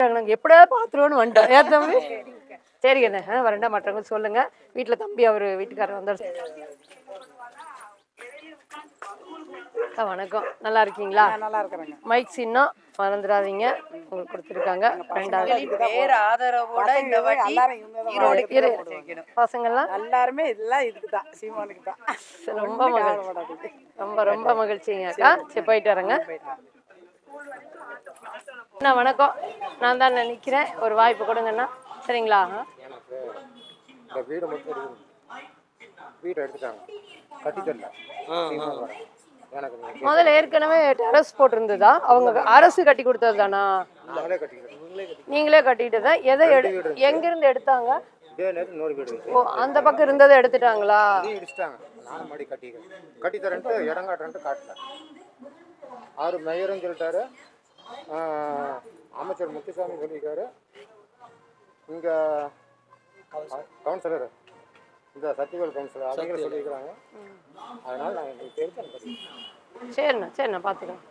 நாங்கள் எப்படியா பார்த்துருவோன்னு வந்துட்டோம். ஏன் தம்பி? சரிங்க அண்ணே ஆ வரண்டா மற்றவங்க சொல்லுங்க. வீட்டில் தம்பி அவர் வீட்டுக்காரர் வந்தார். அக்கா வணக்கம். நல்லா இருக்கீங்களா? நல்லா இருக்கிறேங்க. மைக் சின்னம் மறந்துடாதீங்க. உங்களுக்கு கொடுத்துருக்காங்க. ரெண்டாவது ஆதரவோட இந்த வாட்டி. பசங்கள்லாம்? எல்லாருமே இதெல்லாம் இதுக்கு தான் சீமானுக்கு தான். ரொம்ப மகிழ்ச்சி. ரொம்ப ரொம்ப மகிழ்ச்சிங்க. அக்கா சரி போயிட்டு வரேங்க. அண்ணா வணக்கம். நான் தான் நிற்கிறேன் ஒரு வாய்ப்பு கொடுங்கண்ணா சரிங்களா? இந்த வீடு மட்டும் எடுத்துட்டாங்க. கட்டி. எனக்கு முதல்ல ஏற்கனவே டெரஸ் போட்டிருந்ததா? அவங்க அரசு கட்டி கொடுத்தது தானா? நாங்களே கட்டிட்டு தான் எதை எடு எங்கிருந்து எடுத்தாங்க? ஓ அந்த பக்கம் இருந்ததை எடுத்துட்டாங்களா? இடிச்சிட்டாங்க. கட்டி தரேன்ட்டு இடம் காட்டுறேன்ட்டு காட்டல. ஆறு மேயரும் சொல்லிட்டாரு. அமைச்சர் முத்துசாமி சொல்லியிருக்காரு. இங்கே கவுன்சிலர் இந்த சத்தியவேல் கவுன்சிலர் அவங்களும் சொல்லியிருக்கிறாங்க. அதனால் நாங்கள் எங்களுக்கு தெரிஞ்சு சரிண்ணா சரிண்ணா பார்த்துக்கலாம்.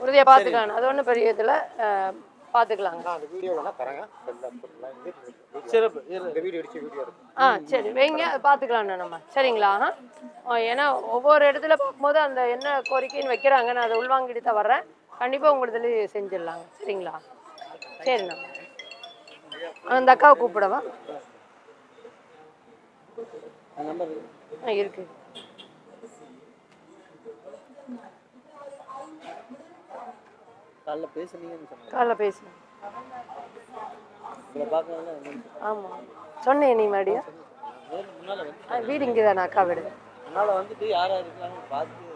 உறுதியாக பார்த்துக்கலாம். அது ஒன்றும் பெரிய இதில் பார்த்துக்கலாங்க. அந்த தரேங்க. சிறப்பு இந்த வீடியோ அடிச்ச வீடியோ இருக்கு. ஆ சரி. வைங்க அது பார்த்துக்கலாம்ண்ணா நம்ம. சரிங்களா? ஏன்னா ஒவ்வொரு இடத்துல பார்க்கும்போது அந்த என்ன கோரிக்கைன்னு வைக்கிறாங்க நான் அதை உள்வாங்கிட்டு தான் வர்றேன். கண்டிப்பாக உங்களுக்கு செஞ்சிடலாங்க. சரிங்களா? சரிண்ணா. அந்த அக்காவை கூப்பிடவா? ஆ இருக்கு. காலைல பேசுனீங்கன்னு காலைல பார்க்கறதுல ஆமாம் சொன்னேன் நீ மறுபடியும். வீடு இங்கே தானே அக்கா வீடு. முன்னால் வந்துட்டு யார் யார் இருக்காங்கன்னு பார்த்து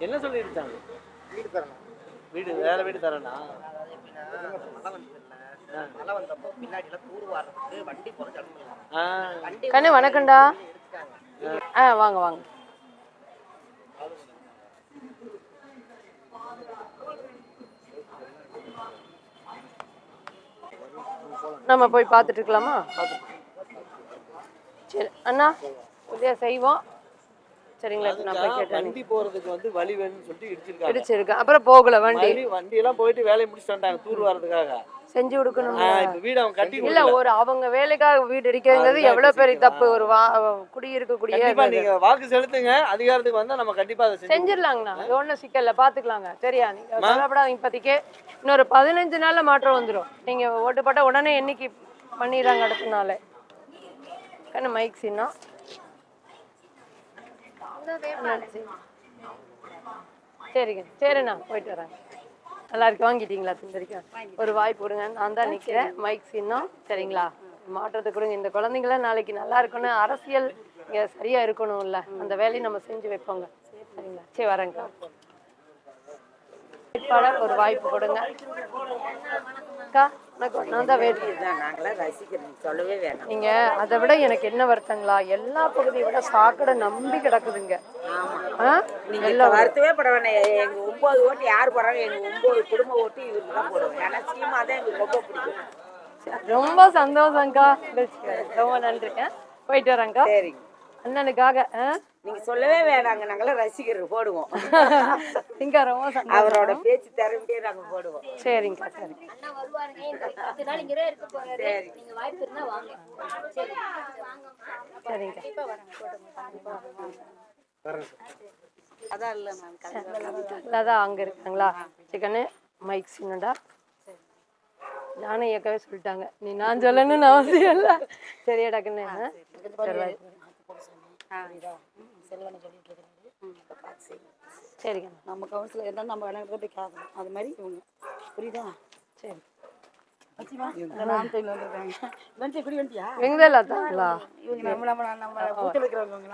என்ன சொல்லியிருக்காங்க வீடு தரணும். வீடு வேற வீடு தரேனா? மழை வந்தப்போ பின்னாடி எல்லாம் தூர் வாடுறதுக்கு வண்டி போற ஜனம் இல்லை. ஆ. வண்டி கண்ணு வணக்கம்டா. ஆ வாங்க வாங்க. நம்ம போய் பார்த்துட்டு இருக்கலாமா? சரி அண்ணா உதய செய்வோம். சரிங்களா இப்ப நான் போய் கேட்டேன். வண்டி போறதுக்கு வந்து வழி வேணும்னு சொல்லிட்டு இடிச்சிருக்காங்க. இடிச்சிருக்கு. அப்புறம் போகல வண்டி. வண்டி வண்டி எல்லாம் போயிட்டு வேலையை முடிச்சுட்டு வந்துட்டாங்க தூர் வர்றதுக்காக செஞ்சு கொடுக்கணும் ஆ, இப்ப வீடு அவன் கட்டி இல்ல கொடுக்கல. ஒரு அவங்க வேலைக்காக வீடு அதுதான் எவ்வளவு பெரிய. தப்பு ஒரு வா குடியிருக்கக்கூடிய கண்டிப்பா நீங்க வாக்கு செலுத்துங்க அதிகாரத்துக்கு வந்தா நம்ம கண்டிப்பா அதை செஞ்சு செஞ்சிடலாங்கண்ணா. அது ஒன்றும் சிக்கல்ல பாத்துக்கலாங்க. சரியா? நீங்க கவலைப்படாதீங்க இப்போதைக்கு. இன்னொரு பதினஞ்சு நாள்ல மாற்றம் வந்துடும் நீங்க ஓட்டு போட்ட உடனே என்னைக்கு பண்ணிடுறாங்க அடுத்த நாள். கண்ணு மைக் சின்ன சரிங்க. சரிண்ணா போயிட்டு வரேன். நல்லா இருக்கு. வாங்கிட்டீங்களா? திண்டரிக்கா ஒரு வாய்ப்பு கொடுங்க நான் தான் நிற்கிறேன் மைக் சின்னம். சரிங்களா? மாற்றத்தை கொடுங்க. இந்த குழந்தைங்களாம் நாளைக்கு நல்லா இருக்கணும். அரசியல் இங்கே சரியா இருக்கணும்ல. அந்த வேலையை நம்ம செஞ்சு வைப்போங்க. சரிங்களா? சரி வரேங்க்கா வேட்பாளர் ஒரு வாய்ப்பு கொடுங்க. அக்கா நான் தான் வேட்பு நாங்களாம் ரசிக்கிறோம். சொல்லவே வேணாம். நீங்க அதை விட எனக்கு என்ன வருத்தங்களா? எல்லா பகுதியை விட சாக்கடை நம்பி கிடக்குதுங்க. ஆ? நீங்க எல்லா இப்ப வருத்தவே பட வேணாம் எங்க ஒன்பது ஓட்டு யார் போறாங்க? எங்க ஒன்பது குடும்ப ஓட்டு இவருக்கு தான் போடுவோம். ஏன்னா சீமா தான் எங்களுக்கு ரொம்ப பிடிக்கும். ரொம்ப சந்தோஷம்க்கா. ரொம்ப நன்றிங்க போயிட்டு வரேங்க்கா சரிங்க. அண்ணனுக்காக ஆ? நீங்க சொல்லவே வேணாங்க. நாங்களாம் ரசிகர் போடுவோம். இங்க ரொம்ப அவரோட பேச்சு திறமையே நாங்க போடுவோம். சரிங்கக்கா சரி. சரிங்க. அதான் இல்ல நான் அதான் அங்க இருக்காங்களா? சிக்கனு மைக் சின்னடா நானும் இயக்கவே சொல்லிட்டாங்க. நீ நான் சொல்லணும்னு அவசியம் இல்லை. சரியாடா கண்ணு. வாய்ப்பு. செல்வனை சொல்லிட்டு இருக்கிறாரு பார்த்து செய்யுங்க சரிங்க. நம்ம கவுன்சிலர் இருந்தாலும் நம்ம விளையாட்டு போய் கேட்கணும் அது மாதிரி இவங்க. புரியுதா? சரி.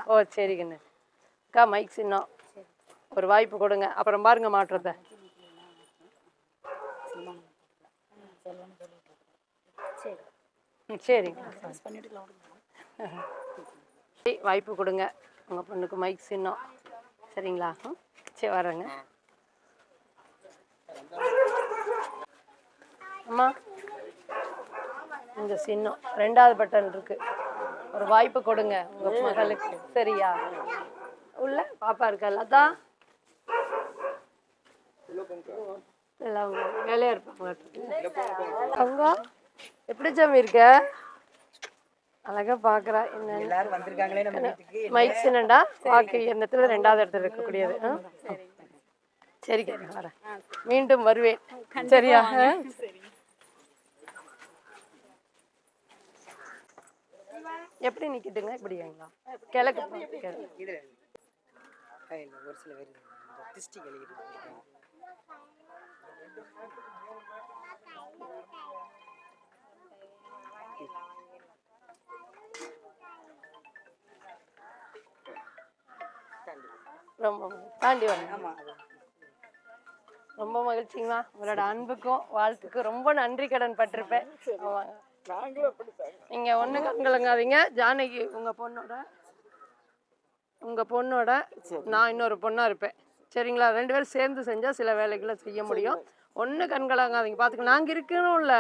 ஓ. சரிங்கண்ணு. அக்கா மைக் சின்னம். ஒரு வாய்ப்பு கொடுங்க. அப்புறம் பாருங்க மாற்றத்தை. சரிங்க. சரி, வாய்ப்பு கொடுங்க. உங்க பொண்ணுக்கு மைக் சின்னம். சரிங்களா? சரி வரேங்க. அம்மா இந்த சின்னம். ரெண்டாவது பட்டன் இருக்கு. ஒரு வாய்ப்பு கொடுங்க உங்க மகளுக்கு. சரியா? உள்ள பாப்பா இருக்கா? அதான் எல்லாம் அவங்க வேலையா இருப்பாங்க. அவங்க எப்படி சாமி இருக்க? அழகா பாக்குறா. என்ன? எல்லாரும் வந்திருக்காங்களே நம்ம வீட்டுக்கு. மைக் சின்னண்டா வாக்கு எண்ணத்துல ரெண்டாவது இடத்துல இருக்கக்கூடியது. ஆ? சரி கண்ணு வரேன் மீண்டும் வருவேன். சரியா? எப்படி நிக்கிட்டுங்க இப்படி வைங்களா கிழக்கு. ஒரு சில பேர் திருஷ்டி கழிக்கிறது ரொம்ப. தாண்டி வரேன் ரொம்ப மகிழ்ச்சிங்களா உங்களோட அன்புக்கும் வாழ்த்துக்கும் ரொம்ப நன்றி கடன் பட்டிருப்பேன். ஆமாங்க. நீங்க ஒண்ணு கண்கலங்காதீங்க. ஜானகி உங்க பொண்ணோட உங்க பொண்ணோட நான் இன்னொரு பொண்ணா இருப்பேன். சரிங்களா? ரெண்டு பேரும் சேர்ந்து செஞ்சா சில வேலைகளை செய்ய முடியும். ஒண்ணு கண்கலங்காதீங்க. பாத்துக்க நாங்க இருக்கணும்ல.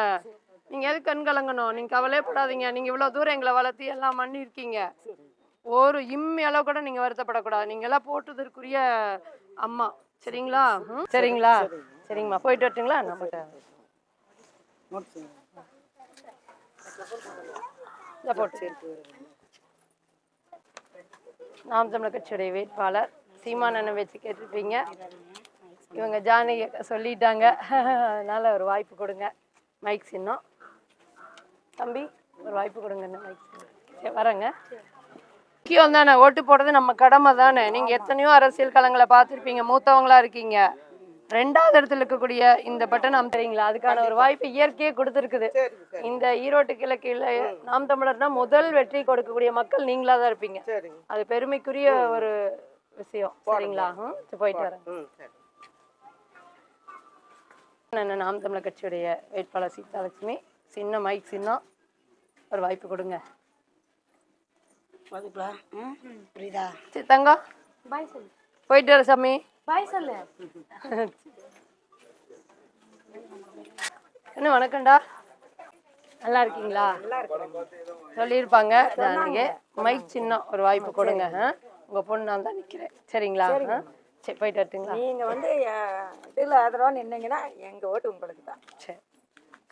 நீங்க எதுக்கு கண்கலங்கணும்? நீங்க கவலையப்படாதீங்க. நீங்க இவ்வளவு தூரம் எங்களை வளர்த்தி எல்லாம் பண்ணி இருக்கீங்க ஒரு இம்மி அளவு கூட நீங்க வருத்தப்படக்கூடாது. நீங்க எல்லாம் போட்டதற்குரிய அம்மா. சரிங்களா? ம்? சரிங்களா? சரிங்கம்மா. போயிட்டு வரட்டுங்களா? நம்மகிட்ட இந்த போட்டு நாம் தமிழர் கட்சியுடைய வேட்பாளர் சீமானனை வச்சு கேட்டிருப்பீங்க. இவங்க ஜானகி சொல்லிட்டாங்க. அதனால ஒரு வாய்ப்பு கொடுங்க. மைக் சின்னம். தம்பி ஒரு வாய்ப்பு கொடுங்க. இந்த மைக் சின்னம். சரி வரேங்க. முக்கியம் தானே ஓட்டு போடுறது நம்ம கடமை தானே நீங்க எத்தனையோ அரசியல் களங்களை பார்த்துருப்பீங்க. மூத்தவங்களா இருக்கீங்க. ரெண்டாவது இடத்துல இருக்கக்கூடிய இந்த பட்டன் அமைக்கிறீங்களா அதுக்கான ஒரு வாய்ப்பு இயற்கையே கொடுத்துருக்குது. இந்த ஈரோட்டு கிழக்கில் நாம் தமிழர்னா முதல் வெற்றி கொடுக்கக்கூடிய மக்கள் நீங்களா தான் இருப்பீங்க. அது பெருமைக்குரிய ஒரு விஷயம். சரிங்களா? போயிட்டு வரேன். நாம் தமிழர் கட்சியுடைய வேட்பாளர் சீதாலட்சுமி? சின்ன மைக் சின்னம். ஒரு வாய்ப்பு கொடுங்க. புரியுதா? சரி தங்கம் பாய் சொல்லு. போயிட்டு வர சாமி. பாய் சொல்லு. என்ன வணக்கம்டா. நல்லா இருக்கீங்களா? சொல்லியிருப்பாங்க. மைக் சின்ன ஒரு வாய்ப்பு கொடுங்க. ஆ? உங்க பொண்ணு நான் தான் நிக்கிறேன். சரிங்களா? ஆ? சரி போயிட்டு வரட்டுங்களா? நீங்க வந்து இதுல ஆதரவா நின்னீங்கன்னா எங்க ஓட்டு உங்களுக்கு தான். சரி.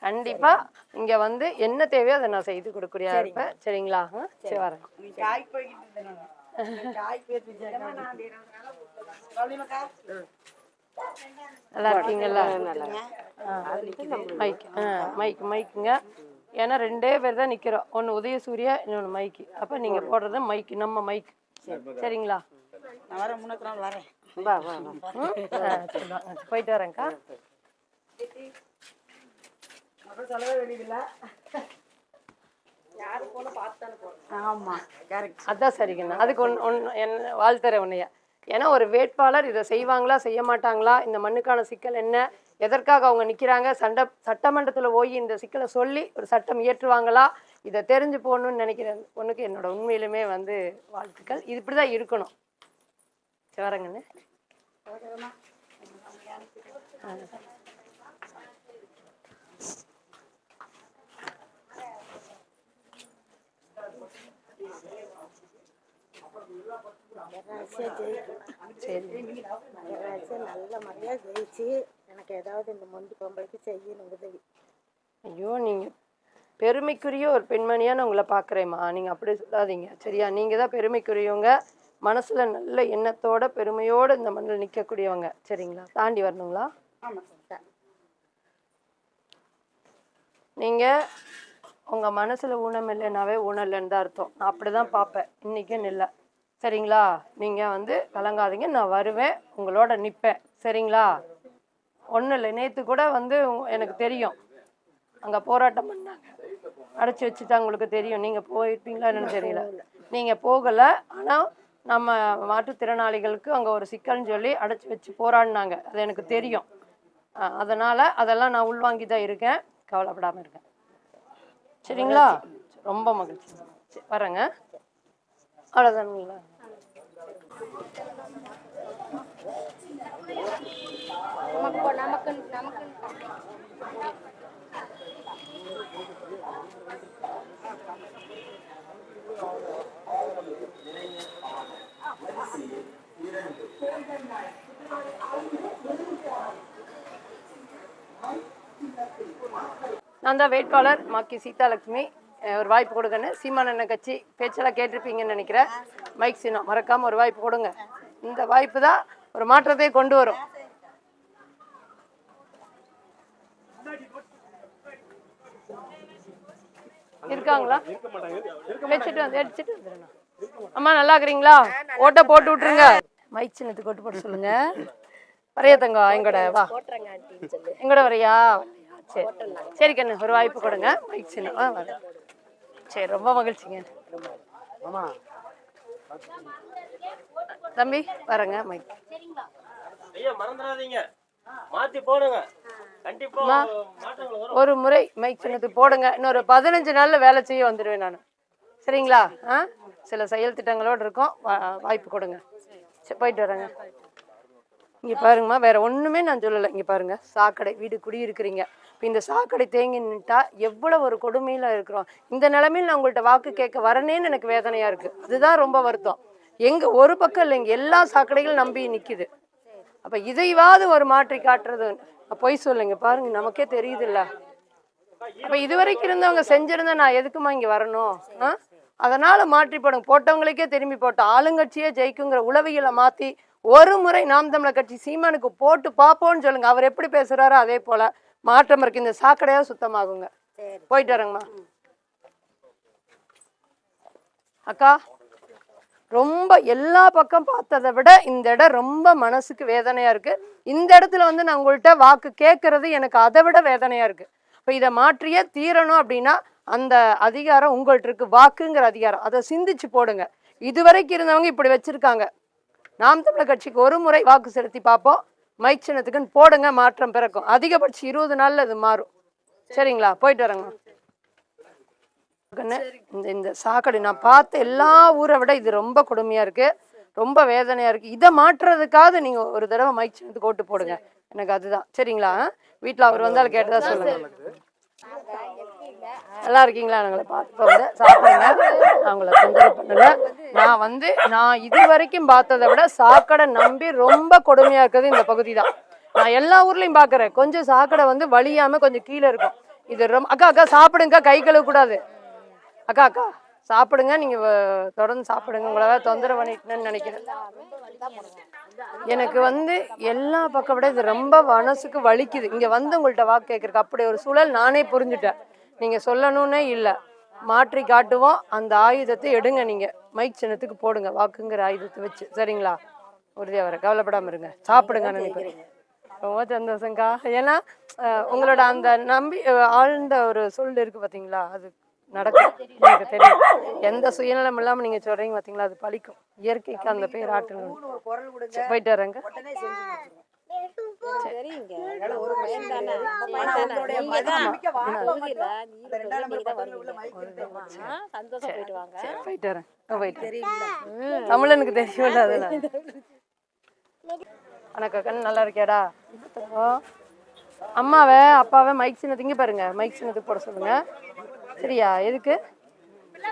கண்டிப்பா இங்க வந்து என்ன தேவையோ அதை நான் செய்து கொடுக்குறியா இருப்பேன். சரிங்களா? சரி வரேன். நல்லா இருக்கீங்களா? மைக் மைக் மைக்குங்க. ஏன்னா ரெண்டே பேர் தான் நிக்கிறோம். ஒன்னு உதயசூர்யா இன்னொன்னு மைக்கு. அப்ப நீங்க போடுறது மைக்கு நம்ம மைக். சரிங்களா? வரேன். முன்னூத்தி நாள் வரேன் ம்? ஆ, சரி, வாங்க. போயிட்டு வரேன்க்கா சொல்லவே வேண்டியதில்லை ஆமா கரெக்ட் அதான் சரிங்கண்ணா அதுக்கு ஒன் ஒன் என்ன வாழ்த்துறேன் உன்னைய ஏன்னா ஒரு வேட்பாளர் இதை செய்வாங்களா செய்ய மாட்டாங்களா இந்த மண்ணுக்கான சிக்கல் என்ன எதற்காக அவங்க நிற்கிறாங்க சண்ட சட்டமன்றத்தில் போய் இந்த சிக்கலை சொல்லி ஒரு சட்டம் இயற்றுவாங்களா இதை தெரிஞ்சு போகணும்னு நினைக்கிறேன் பொண்ணுக்கு என்னோட உண்மையிலுமே வந்து வாழ்த்துக்கள். இது இப்படி தான் இருக்கணும் சரி வரேங்கண்ணு சரி நல்ல முறையாக ஜெயிச்சு எனக்கு ஏதாவது இந்த மொண்டி பொம்பளைக்கு செய்யணும் உதவி. ஐயோ நீங்க பெருமைக்குரிய ஒரு பெண்மணியான உங்களை பார்க்குறேம்மா நீங்க அப்படி சொல்லாதீங்க. சரியா? நீங்க தான் பெருமைக்குரியவங்க. மனசுல நல்ல எண்ணத்தோட பெருமையோட இந்த மண்ணில் நிற்கக்கூடியவங்க சரிங்களா? தாண்டி வரணுங்களா? ஆமாம் சார். நீங்க உங்க மனசுல ஊனம் இல்லைனாவே ஊனம் இல்லைன்னு தான் அர்த்தம். நான் அப்படிதான் பார்ப்பேன். இன்னைக்கும் இல்லை. சரிங்களா? நீங்க வந்து கலங்காதீங்க. நான் வருவேன். உங்களோட நிற்பேன் சரிங்களா? ஒன்றும் இல்லை. நேற்று கூட வந்து எனக்கு தெரியும். அங்க போராட்டம் பண்ணாங்க. அடைச்சி வச்சுட்டா உங்களுக்கு தெரியும். நீங்க போயிருப்பீங்களா என்னன்னு தெரியல. நீங்க போகல. ஆனா நம்ம மாற்றுத்திறனாளிகளுக்கு அங்க ஒரு சிக்கல்னு சொல்லி அடைச்சி வச்சு போராடினாங்க. அது எனக்கு தெரியும். அதனால அதெல்லாம் நான் உள்வாங்கி தான் இருக்கேன். கவலைப்படாம இருக்கேன். சரிங்களா? ரொம்ப மகிழ்ச்சி. வரேங்க. அவ்வளோதானுங்களா நமக்கு நமக்கு நமக்கு நான் தான் வேட்பாளர் மாக்கி சீதாலட்சுமி. ஒரு வாய்ப்பு கொடுங்கன்னு சீமானண்ண கட்சி பேச்செல்லாம் கேட்டிருப்பீங்கன்னு நினைக்கிறேன். மைக் சின்னம் மறக்காம ஒரு வாய்ப்பு கொடுங்க. இந்த வாய்ப்பு தான் ஒரு மாற்றத்தை கொண்டு வரும். இருக்காங்களா? வச்சுட்டு வந்து அடிச்சுட்டு வந்துடுண்ணா அம்மா நல்லா இருக்கிறீங்களா? ஓட்ட போட்டு விட்டுருங்க. மைக் சின்னத்துக்கு ஓட்டு போட்டு சொல்லுங்க. வரையா தங்கம் எங்கூட? வா. எங்கூட வரையா? சரி. சரி கண்ணு ஒரு வாய்ப்பு கொடுங்க. மைக் சின்னம் ஆ வரேன் சரி ரொம்ப மகிழ்ச்சிங்க. தம்பி வரேங்க மைக் ஐயா மறந்துடாதீங்க. மாத்தி போடுங்க. கண்டிப்பா அம்மா. மாற்றங்கள் வரும். ஒரு முறை மைக் சின்னத்துக்கு போடுங்க. இன்னொரு பதினஞ்சு நாள்ல வேலை செய்ய வந்துடுவேன் நான். சரிங்களா? ஆ? சில செயல் திட்டங்களோடு இருக்கோம். வா- வாய்ப்பு கொடுங்க. சரி போயிட்டு வரேங்க. இங்க பாருங்கம்மா வேற ஒண்ணுமே நான் சொல்லலை. இங்க பாருங்க சாக்கடை வீடு குடியிருக்கிறீங்க. இப்போ இந்த சாக்கடை தேங்கி நின்ட்டா எவ்வளவு ஒரு கொடுமையில இருக்கிறோம். இந்த நிலமையில் நான் உங்கள்கிட்ட வாக்கு கேட்க வரனேன்னு எனக்கு வேதனையா இருக்கு. அதுதான் ரொம்ப வருத்தம். எங்க ஒரு பக்கம் இல்லைங்க எல்லா சாக்கடைகளும் நம்பி நிற்கிது அப்ப இதைவாது ஒரு மாற்றி காட்டுறது பொய் சொல்லுங்க பாருங்க நமக்கே தெரியுதுல்ல. அப்போ அப்ப இதுவரைக்கும் இருந்தவங்க செஞ்சிருந்தா நான் எதுக்குமா இங்க வரணும்? ஆ? அதனால மாற்றி போடுங்க. போட்டவங்களுக்கே திரும்பி போட்டோம். ஆளுங்கட்சியே ஜெயிக்குங்கிற உளவியலை மாத்தி ஒரு முறை நாம் தமிழர் கட்சி சீமானுக்கு போட்டு பார்ப்போம்னு சொல்லுங்க. அவர் எப்படி பேசுறாரோ அதே போல மாற்றம் இருக்கு. இந்த சாக்கடையா சுத்தமாகுங்க. போயிட்டு வரேங்கம்மா. அக்கா ரொம்ப எல்லா பக்கம் பார்த்ததை விட இந்த இடம் ரொம்ப மனசுக்கு வேதனையா இருக்கு. இந்த இடத்துல வந்து நான் உங்கள்கிட்ட வாக்கு கேட்கறது எனக்கு அதை விட வேதனையா இருக்கு. இப்போ இதை மாற்றியே தீரணும் அப்படின்னா அந்த அதிகாரம் உங்கள்ட்ட இருக்கு. வாக்குங்கிற அதிகாரம். அதை சிந்திச்சு போடுங்க. இதுவரைக்கும் இருந்தவங்க இப்படி வச்சிருக்காங்க. நாம் தமிழர் கட்சிக்கு ஒரு முறை வாக்கு செலுத்தி பார்ப்போம். மைச்சினத்துக்குன்னு போடுங்க மாற்றம் பிறக்கும். அதிகபட்சம் இருபது நாள்ல அது மாறும். சரிங்களா? போயிட்டு வரேங்கம்மா இந்த இந்த சாக்கடை நான் பார்த்த எல்லா ஊரை விட இது ரொம்ப கொடுமையா இருக்கு. ரொம்ப வேதனையா இருக்கு. இதை மாற்றுறதுக்காவது நீங்க ஒரு தடவை மைக் ஓட்டு போடுங்க. எனக்கு அதுதான். சரிங்களா? வீட்டில் அவர் வந்தால் கேட்டதா சொல்லுங்க. நல்லா இருக்கீங்களா? நாங்களை பார்த்துக்கோங்க சாப்பிடுங்க. அவங்கள தொந்தரவு பண்ணல நான் வந்து நான் இது வரைக்கும் பார்த்ததை விட சாக்கடை நம்பி ரொம்ப கொடுமையா இருக்கிறது இந்த பகுதி தான் நான் எல்லா ஊர்லயும் பார்க்குறேன். கொஞ்சம் சாக்கடை வந்து வழியாமல் கொஞ்சம் கீழே இருக்கும். இது ரொம்ப அக்கா அக்கா சாப்பிடுங்க. கை கழுவ கூடாது அக்கா அக்கா சாப்பிடுங்க. நீங்க தொடர்ந்து சாப்பிடுங்க. உங்களை தொந்தரவு பண்ணிட்டுன்னு நினைக்கிறேன். எனக்கு வந்து எல்லா பக்கம் விட இது ரொம்ப மனசுக்கு வலிக்குது. இங்க வந்து உங்கள்கிட்ட வாக்கு கேட்குறக்கு அப்படி ஒரு சூழல் நானே புரிஞ்சுட்டேன். நீங்கள் சொல்லணும்னே இல்லை. மாற்றி காட்டுவோம். அந்த ஆயுதத்தை எடுங்க நீங்கள் மைக் சின்னத்துக்கு போடுங்க. வாக்குங்கிற ஆயுதத்தை வச்சு. சரிங்களா? உறுதியாக வர. கவலைப்படாமல் இருங்க. சாப்பிடுங்க நினைக்கிறேன் ரொம்ப சந்தோஷங்க்கா ஏன்னா உங்களோட அந்த நம்பி ஆழ்ந்த ஒரு சொல் இருக்கு பார்த்தீங்களா அது நடக்கும். எனக்கு தெரியும். எந்த சுயநலம் இல்லாமல் நீங்கள் சொல்கிறீங்க பார்த்தீங்களா அது பழிக்கும். இயற்கைக்கு அந்த பேர் ஆட்டணும் போயிட்டு வரேங்க சரிங்க. ஒரு பையன் தானே? பையன் தானே? சந்தோஷம் போயிட்டு வாங்க. சரி, போயிட்டு வரேன். நான் போயிட்டு வரேன். தமிழனுக்கு தெரியும்ல அதெல்லாம். வணக்கம் கண்ணு நல்லா இருக்கியாடா? ஓ. அம்மாவை அப்பாவை மைக் சின்னத்துக்கு பாருங்க. மைக் சின்னத்துக்கு போட சொல்லுங்க. சரியா? எதுக்கு?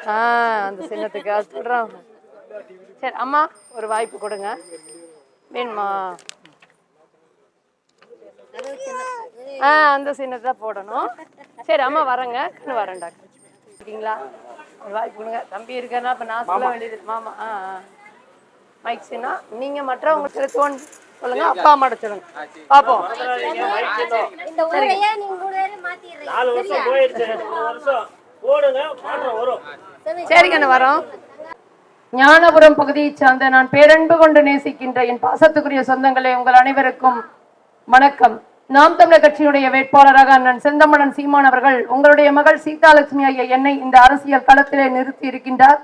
ஆ அந்த சின்னத்துக்கு. அது சொல்றான். சரி அம்மா ஒரு வாய்ப்பு கொடுங்க. வேணுமா? ஆ அந்த சின்னத்தை போடணும். சரி அம்மா வரேங்க கண்ணு வரேன்டா இருக்கீங்களா? ஒரு வாய்ப்பு கொடுங்க. தம்பி இருக்கனா? இப்போ நான் சொல்ல வேண்டியது மாமா ஆ ஆ. மைக் சின்னா நீங்க மற்றவங்க செலுத்துவோன்னு சொல்லுங்க. அப்பா அம்மாட்ட சொல்லுங்க. வரும். சரிங்க வரோம். ஞானபுரம் பகுதியைச் சார்ந்த நான் பேரன்பு கொண்டு நேசிக்கின்ற என் பாசத்துக்குரிய சொந்தங்களே உங்கள் அனைவருக்கும் வணக்கம். நாம் தமிழர் கட்சியினுடைய வேட்பாளராக அண்ணன் செந்தமணன் சீமான் அவர்கள் உங்களுடைய மகள் சீதாலட்சுமி ஐயா என்னை இந்த அரசியல் களத்திலே நிறுத்தி இருக்கின்றார்.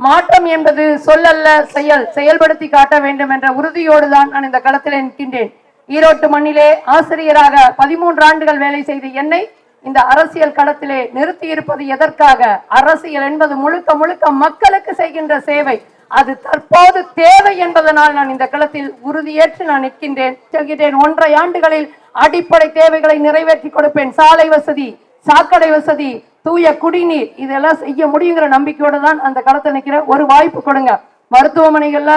மாற்றம் என்பது சொல்லல்ல செயல் செயல்படுத்தி காட்ட வேண்டும் என்ற உறுதியோடு தான் நான் இந்த களத்திலே நிற்கின்றேன். ஈரோட்டு மண்ணிலே ஆசிரியராக பதிமூன்று ஆண்டுகள் வேலை செய்த என்னை இந்த அரசியல் களத்திலே நிறுத்தி இருப்பது எதற்காக? அரசியல் என்பது முழுக்க முழுக்க மக்களுக்கு செய்கின்ற சேவை. அது தற்போது தேவை என்பதனால் நான் இந்த களத்தில் உறுதியேற்று நான் நிற்கின்றேன். சொல்கிறேன் ஒன்றரை ஆண்டுகளில் அடிப்படை தேவைகளை நிறைவேற்றி கொடுப்பேன். சாலை வசதி சாக்கடை வசதி தூய குடிநீர் இதெல்லாம் செய்ய முடியுங்கிற நம்பிக்கையோடு தான் அந்த களத்தை நிற்கிறேன் ஒரு வாய்ப்பு கொடுங்க. மருத்துவமனைகள்ல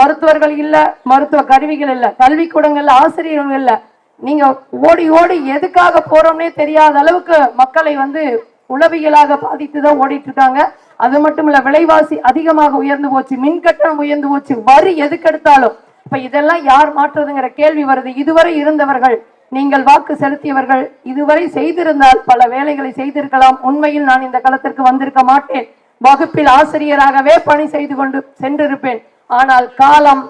மருத்துவர்கள் இல்ல மருத்துவ கருவிகள் இல்ல கல்விக்கூடங்கள்ல ஆசிரியர்கள் இல்ல. நீங்க ஓடி ஓடி எதுக்காக போறோம்னே தெரியாத அளவுக்கு மக்களை வந்து உளவியலாக பாதித்து தான் ஓடிட்டு இருக்காங்க. அது மட்டும் இல்ல விலைவாசி அதிகமாக உயர்ந்து போச்சு மின் கட்டணம் உயர்ந்து போச்சு வரி எதுக்கெடுத்தாலும் இப்ப இதெல்லாம் யார் மாற்றுறதுங்கிற கேள்வி வருது. இதுவரை இருந்தவர்கள் நீங்கள் வாக்கு செலுத்தியவர்கள் இதுவரை செய்திருந்தால் பல வேலைகளை செய்திருக்கலாம். உண்மையில் நான் இந்த களத்திற்கு வந்திருக்க மாட்டேன். வகுப்பில் ஆசிரியராகவே பணி செய்து கொண்டு சென்றிருப்பேன். ஆனால் காலம்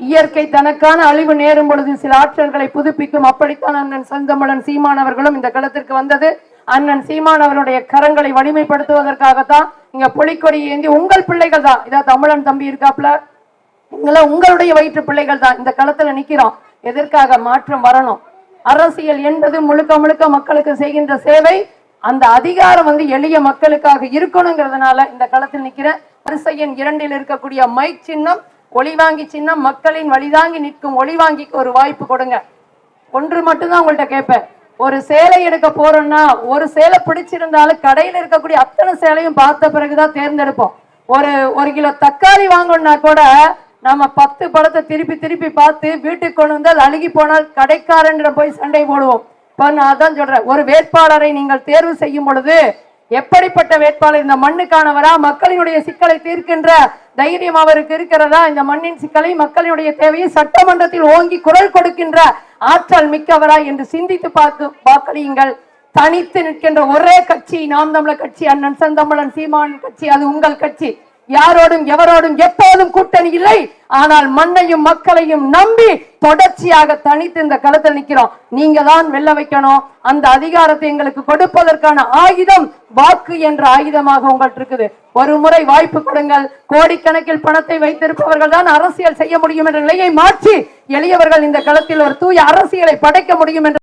இயற்கை தனக்கான அழிவு நேரும் பொழுது சில ஆற்றல்களை புதுப்பிக்கும் அப்படித்தான் அண்ணன் செந்தமிழன் சீமானவர்களும் இந்த களத்திற்கு வந்தது. அண்ணன் சீமான் அவருடைய கரங்களை வலிமைப்படுத்துவதற்காகத்தான் இங்க புலிக்கொடி ஏந்தி உங்கள் பிள்ளைகள் தான் இதா தமிழன் தம்பி இருக்காப்ல? இங்கெல்லாம் உங்களுடைய வயிற்று பிள்ளைகள் தான் இந்த களத்துல நிக்கிறோம். எதற்காக மாற்றம் வரணும்? அரசியல் என்பது முழுக்க முழுக்க மக்களுக்கு செய்கின்ற சேவை. அந்த அதிகாரம் வந்து எளிய மக்களுக்காக இருக்கணுங்கிறதுனால இந்த களத்தில் நிக்கிற வரிசையின் இரண்டில் இருக்கக்கூடிய மைக் சின்னம் ஒளிவாங்கி சின்னம் மக்களின் வழிதாங்கி நிற்கும் ஒளிவாங்கிக்கு ஒரு வாய்ப்பு கொடுங்க. ஒன்று மட்டும்தான் உங்கள்கிட்ட கேட்பேன். ஒரு சேலை எடுக்க போறோம்னா ஒரு சேலை பிடிச்சிருந்தாலும் கடையில் இருக்கக்கூடிய அத்தனை சேலையும் பார்த்த பிறகுதான் தேர்ந்தெடுப்போம். ஒரு ஒரு கிலோ தக்காளி வாங்கணும்னா கூட நம்ம பத்து படத்தை திருப்பி திருப்பி பார்த்து வீட்டுக்கு கொண்டு வந்தால் அழுகி போனால் கடைக்காரன்ற போய் சண்டை போடுவோம். இப்போ நான் அதான் சொல்றேன் ஒரு வேட்பாளரை நீங்கள் தேர்வு செய்யும் பொழுது எப்படிப்பட்ட வேட்பாளர் இந்த மண்ணுக்கானவரா மக்களினுடைய சிக்கலை தீர்க்கின்ற தைரியம் அவருக்கு இருக்கிறதா இந்த மண்ணின் சிக்கலை மக்களினுடைய தேவையை சட்டமன்றத்தில் ஓங்கி குரல் கொடுக்கின்ற ஆற்றல் மிக்கவரா என்று சிந்தித்து பார்த்து வாக்களியுங்கள். தனித்து நிற்கின்ற ஒரே கட்சி நாம் தமிழர் கட்சி அண்ணன் செந்தமிழன் சீமான் கட்சி அது உங்கள் கட்சி. யாரோடும் எவரோடும் எப்போதும் கூட்டணி இல்லை. ஆனால் மண்ணையும் மக்களையும் நம்பி தொடர்ச்சியாக தனித்து இந்த களத்தில் நிற்கிறோம். நீங்க தான் வெல்ல வைக்கணும். அந்த அதிகாரத்தை எங்களுக்கு கொடுப்பதற்கான ஆயுதம் வாக்கு என்ற ஆயுதமாக உங்கள்கிட்ட இருக்குது ஒரு முறை வாய்ப்பு கொடுங்கள். கோடிக்கணக்கில் பணத்தை வைத்திருப்பவர்கள் தான் அரசியல் செய்ய முடியும் என்ற நிலையை மாற்றி எளியவர்கள் இந்த களத்தில் ஒரு தூய அரசியலை படைக்க முடியும் என்ற